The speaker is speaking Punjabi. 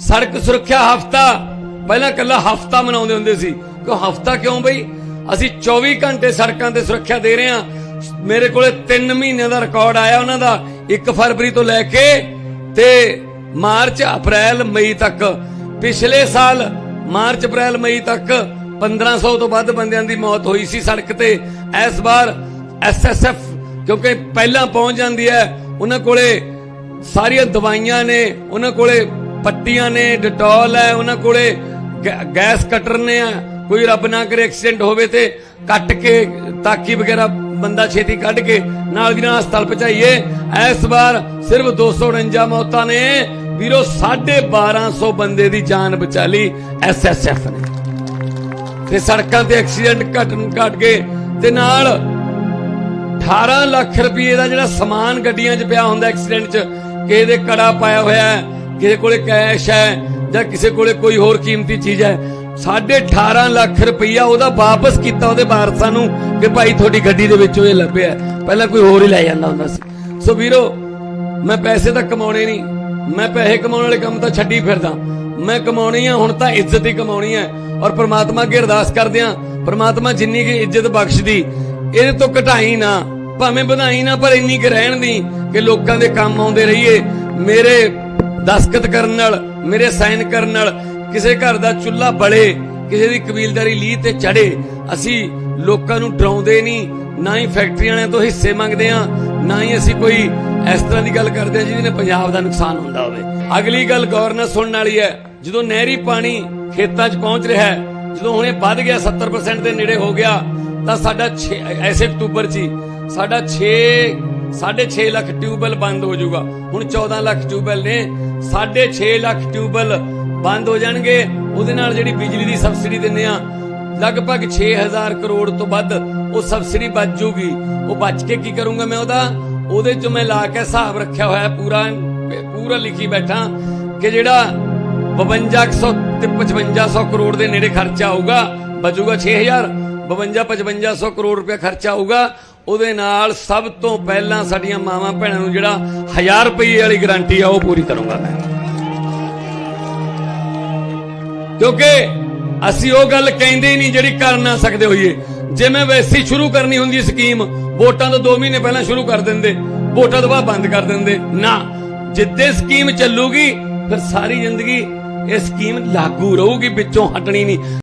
ਸੜਕ ਸੁਰੱਖਿਆ ਹਫਤਾ, ਪਹਿਲਾਂ ਕੱਲਾ ਹਫਤਾ ਮਨਾਉਂਦੇ ਹੁੰਦੇ ਸੀ। ਕਿਉਂ ਹਫਤਾ ਕਿਉਂ ਬਈ? ਅਸੀਂ 24 ਘੰਟੇ ਸੜਕਾਂ ਤੇ ਸੁਰੱਖਿਆ ਦੇ ਰਹੇ ਹਾਂ। ਮੇਰੇ ਕੋਲੇ 3 ਮਹੀਨਿਆਂ ਦਾ ਰਿਕਾਰਡ ਆਇਆ ਉਹਨਾਂ ਦਾ 1 ਫਰਵਰੀ ਤੋਂ ਲੈ ਕੇ ਤੇ ਮਾਰਚ, ਅਪ੍ਰੈਲ, ਮਈ ਤੱਕ। ਪਿਛਲੇ ਸਾਲ ਮਾਰਚ, ਅਪ੍ਰੈਲ, ਮਈ ਤੱਕ 1500 ਤੋਂ ਵੱਧ ਬੰਦਿਆਂ ਦੀ ਮੌਤ ਹੋਈ ਸੀ ਸੜਕ ਤੇ। ਇਸ ਵਾਰ ਐਸਐਸਐਫ ਕਿਉਂਕਿ ਪਹਿਲਾਂ ਪਹੁੰਚ ਜਾਂਦੀ ਹੈ, ਉਹਨਾਂ ਕੋਲੇ ਸਾਰੀਆਂ ਦਵਾਈਆਂ ਨੇ, ਉਹਨਾਂ ਕੋਲੇ ਪੱਟੀਆਂ ਨੇ, ਡਟੋਲ ਹੈ ਉਹਨਾਂ ਕੋਲੇ ਗੈਸ ਕਟਰ ਨੇ ਆ, ਕੋਈ ਰੱਬ ਨਾ ਕਰੇ ਐਕਸੀਡੈਂਟ ਹੋਵੇ ਤੇ ਕੱਟ ਕੇ, ਤਾਕੀ ਵਗੈਰਾ ਬੰਦਾ ਛੇਤੀ ਕੱਢ ਕੇ ਨਾਲ ਦੀ ਨਾਲ ਹਸਪਤਾਲ ਪਹੁੰਚਾਈਏ। ਇਸ ਵਾਰ ਸਿਰਫ 249 ਮੌਤਾਂ ਨੇ। ਵੀਰੋ 1250 ਬੰਦੇ ਦੀ ਜਾਨ ਬਚਾ ਲਈ ਐਸਐਸਐਫ ਨੇ। ਤੇ ਸੜਕਾਂ ਤੇ ਐਕਸੀਡੈਂਟ ਘਟ ਘਟ ਗਏ ਤੇ ਨਾਲ 18 ਲੱਖ ਰੁਪਏ ਦਾ ਜਿਹੜਾ ਸਮਾਨ ਗੱਡੀਆਂ 'ਚ ਪਿਆ ਹੁੰਦਾ ਐਕਸੀਡੈਂਟ 'ਚ ਕਿਸੇ ਦੇ ਕੜਾ ਪਾਇਆ ਹੋਇਆ ਹੈ? ਕਿਸੇ ਕੋਲੇ ਕੈਸ਼ ਹੈ ਜਾਂ ਕਿਸੇ ਕੋਲੇ ਕੋਈ ਹੋਰ ਕੀਮਤੀ ਚੀਜ਼ ਹੈ 18.5 ਲੱਖ ਰੁਪਈਆ ਉਹਦਾ ਵਾਪਸ ਕੀਤਾ ਉਹਦੇ ਵਾਰਸਾਂ ਨੂੰ ਕਿ ਭਾਈ ਤੁਹਾਡੀ ਗੱਡੀ ਦੇ ਵਿੱਚੋਂ ਇਹ ਲੱਭਿਆ। ਪਹਿਲਾਂ ਕੋਈ ਹੋਰ ਹੀ ਲੈ ਜਾਂਦਾ ਹੁੰਦਾ ਸੀ। ਸੋ ਵੀਰੋ, ਮੈਂ ਪੈਸੇ ਤਾਂ ਕਮਾਉਣੇ ਨਹੀਂ। ਮੈਂ ਪੈਸੇ ਕਮਾਉਣ ਵਾਲੇ ਕੰਮ ਤਾਂ ਛੱਡੀ ਫਿਰਦਾ। ਮੈਂ ਕਮਾਉਣੀ ਆ, ਹੁਣ ਤਾਂ ਇੱਜ਼ਤ ਹੀ ਕਮਾਉਣੀ ਹੈ। ਔਰ ਪ੍ਰਮਾਤਮਾ ਅੱਗੇ ਅਰਦਾਸ ਕਰਦੇ ਆ, ਪ੍ਰਮਾਤਮਾ ਜਿੰਨੀ ਕੀ ਇੱਜ਼ਤ ਬਖਸ਼ਦੀ, ਇਹਦੇ ਤੋਂ ਘਟਾਈ ਨਾ, ਭਾਵੇਂ ਵਧਾਈ ਨਾ, ਪਰ ਇੰਨੀ ਕਿ ਰਹਿਣ ਦੀ ਕਿ ਲੋਕਾਂ ਦੇ ਕੰਮ ਆਉਂਦੇ ਰਹੀਏ। ਮੇਰੇ ਦਸਖਤ ਕਰਨ ਨਾਲ, ਮੇਰੇ ਸਾਈਨ ਕਰਨ ਨਾਲ, ਕਿਸੇ ਘਰ ਦਾ ਚੁੱਲ੍ਹਾ ਬਲੇ, ਕਿਸੇ ਦੀ ਕਬੀਲਦਾਰੀ ਲੀਹ ਤੇ ਚੜੇ ਅਸੀਂ ਲੋਕਾਂ ਨੂੰ ਡਰਾਉਂਦੇ ਨਹੀਂ, ਨਾ ਹੀ ਫੈਕਟਰੀਆਂ ਵਾਲਿਆਂ ਤੋਂ ਹਿੱਸੇ ਮੰਗਦੇ ਆ ਨਾ ਹੀ ਅਸੀਂ ਕੋਈ ਇਸ ਤਰ੍ਹਾਂ ਦੀ ਗੱਲ ਕਰਦੇ ਆ ਜਿਹਦੇ ਨਾਲ ਪੰਜਾਬ ਦਾ ਨੁਕਸਾਨ ਹੁੰਦਾ ਹੋਵੇ। ਅਗਲੀ ਗੱਲ ਗੌਰ ਨਾਲ ਸੁਣਨ ਵਾਲੀ ਹੈ, ਜਦੋਂ ਨਹਿਰੀ ਪਾਣੀ ਖੇਤਾਂ 'ਚ ਪਹੁੰਚ ਰਿਹਾ ਹੈ, ਜਦੋਂ ਹੁਣੇ ਵੱਧ ਗਿਆ 70% ਦੇ ਨੇੜੇ ਹੋ ਗਿਆ, ਤਾਂ ਸਾਡਾ 6 ਐਸੇ ਅਕਤੂਬਰ 'ਚ ਸਾਡਾ 6 6.5 ਲੱਖ ਟਿਊਬਲ ਬੰਦ ਹੋ ਜਾਊਗਾ। ਹੁਣ 14 ਲੱਖ ਟਿਊਬਲ ਨੇ 6.5 ਲੱਖ ਟਿਊਬਲ ਬੰਦ ਹੋ ਜਾਣਗੇ। ਉਹਦੇ ਨਾਲ ਜਿਹੜੀ ਬਿਜਲੀ ਦੀ ਸਬਸਿਡੀ ਦਿੰਦੇ ਆ ਲਗਭਗ 6000 ਕਰੋੜ ਤੋਂ ਵੱਧ ਉਹ ਸਬਸਿਡੀ ਬਚ ਜੂਗੀ ਉਹ ਬਚ ਕੇ ਕੀ ਕਰੂੰਗਾ ਮੈਂ ਉਹਦਾ? ਉਹਦੇ ਚ ਮੈਂ ਲਾ ਕੇ ਹਿਸਾਬ ਰੱਖਿਆ ਹੋਇਆ ਪੂਰਾ ਪੂਰਾ ਲਿਖੀ ਬੈਠਾ ਕਿ ਜਿਹੜਾ 5200 ਤੇ 5500 ਕਰੋੜ ਦੇ ਨੇੜੇ ਖਰਚਾ ਆਊਗਾ, ਬਚੂਗਾ 6000 52 5500 ਕਰੋੜ ਰੁਪਏ ਖਰਚਾ ਆਊਗਾ। ਉਹਦੇ ਨਾਲ ਸਭ ਤੋਂ ਪਹਿਲਾਂ ਸਾਡੀਆਂ ਮਾਵਾਂ ਭੈਣਾਂ ਨੂੰ ਜਿਹੜਾ 1000 ਰੁਪਏ ਵਾਲੀ ਗਾਰੰਟੀ ਆ, ਉਹ ਪੂਰੀ ਕਰੂੰਗਾ ਮੈਂ। ਕਿਉਂਕਿ ਅਸੀਂ ਉਹ ਗੱਲ ਕਹਿੰਦੇ ਨਹੀਂ ਜਿਹੜੀ ਕਰ ਨਾ ਸਕਦੇ ਹੋਈਏ। ਜੇ ਮੈਂ ਵੈਸੀ ਸ਼ੁਰੂ ਕਰਨੀ ਹੁੰਦੀ ਸਕੀਮ, ਵੋਟਾਂ ਤੋਂ 2 ਮਹੀਨੇ ਪਹਿਲਾਂ ਸ਼ੁਰੂ ਕਰ ਦਿੰਦੇ। ਵੋਟਾਂ ਤੋਂ ਬਾਅਦ ਬੰਦ ਕਰ ਦਿੰਦੇ। ਨਾ, ਜਿੱਦੇ ਸਕੀਮ ਚੱਲੂਗੀ, ਫਿਰ ਸਾਰੀ ਜ਼ਿੰਦਗੀ ਇਹ ਸਕੀਮ ਲਾਗੂ ਰਹੂਗੀ, ਵਿੱਚੋਂ ਹਟਣੀ ਨਹੀਂ।